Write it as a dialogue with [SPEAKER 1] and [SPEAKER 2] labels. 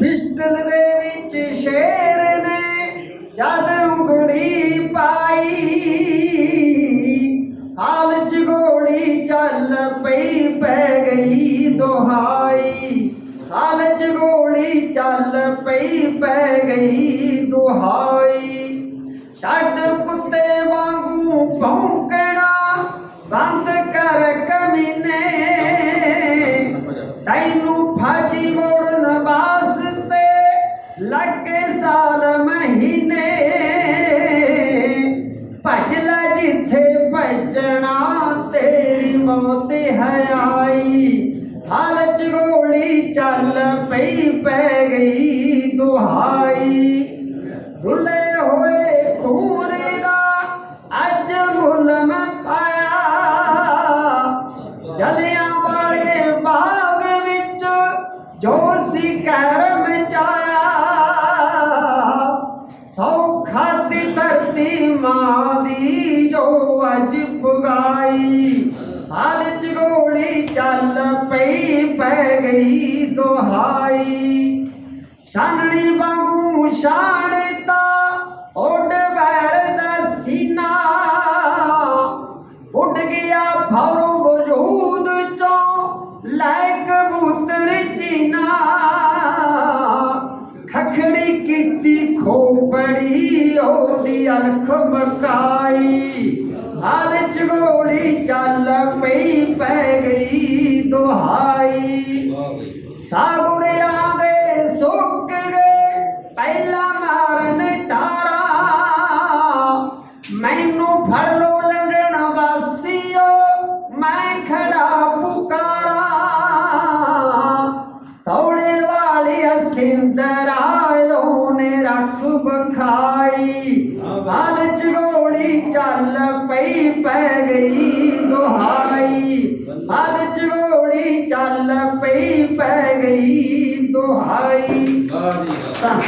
[SPEAKER 1] Pistol ਦੇ ਵਿੱਚ ਸ਼ੇਰ ਨੇ ਜਦ ਉਂਗਲੀ ਪਾਈ, ਹਾਲ ਚ ਗੋਲੀ ਚੱਲ ਪਈ, ਪੈ ਗਈ ਦੁਹਾਈ। ਹਾਲ ਚ ਗੋਲੀ ਚੱਲ ਪਈ, ਪੈ ਗਈ ਦੁਹਾਈ। ਛੱਡ ਚੱਲ ਪਈ ਪੈ ਗਈ ਦੁਹਾਈ। ਡੁੱਲੇ ਹੋਏ ਖੂਰੇ ਦਾ ਅੱਜ ਮੁੱਲ ਮੈਂ ਪਾਇਆ। ਜਲਿਆਂ ਵਾਲੇ ਬਾਗ ਵਿੱਚ ਜੋ ਸੀ ਕਰਮ ਮਚਾਇਆ। ਸੌਖਾ ਦੀ ਧਰਤੀ ਮਾਂ ਦੀ ਜੋ ਅੱਜ ਪੁਗਾਈ। ਹਾਲਤ ਚ जोड़ी चाल पई पै गई दोहाई। शानणी बाबू शाणता ओड बैर दसीना उठ गया भाव वजूद चो, लै कबूतर जीना। खखड़ी किची खोपड़ी ओदी अलख मकाई। ਪੈ ਗਈ ਦੁਹਾਈ। ਸਾਗੁਰਿਆਂ ਦੇ ਸੁੱਕ ਗਏ ਪਹਿਲਾ ਮਾਰਨ ਟਾਰਾ। ਮੈਨੂੰ ਫੜ ਲੋ ਲੰਡਨ ਵਾਸੀਓ ਮੈਂ ਖੜਾ ਪੁਕਾਰਾ। ਥੋੜੇ ਵਾਲੀ ਸਿੰਦਰਾਇਓ ਨੇ ਰੱਖ ਬਖਾਈ ਹਾਲਤ ਗੋਲੀ ਚੱਲ ਪਈ ਪੈ ਗਈ। ਦੁਹਾਈ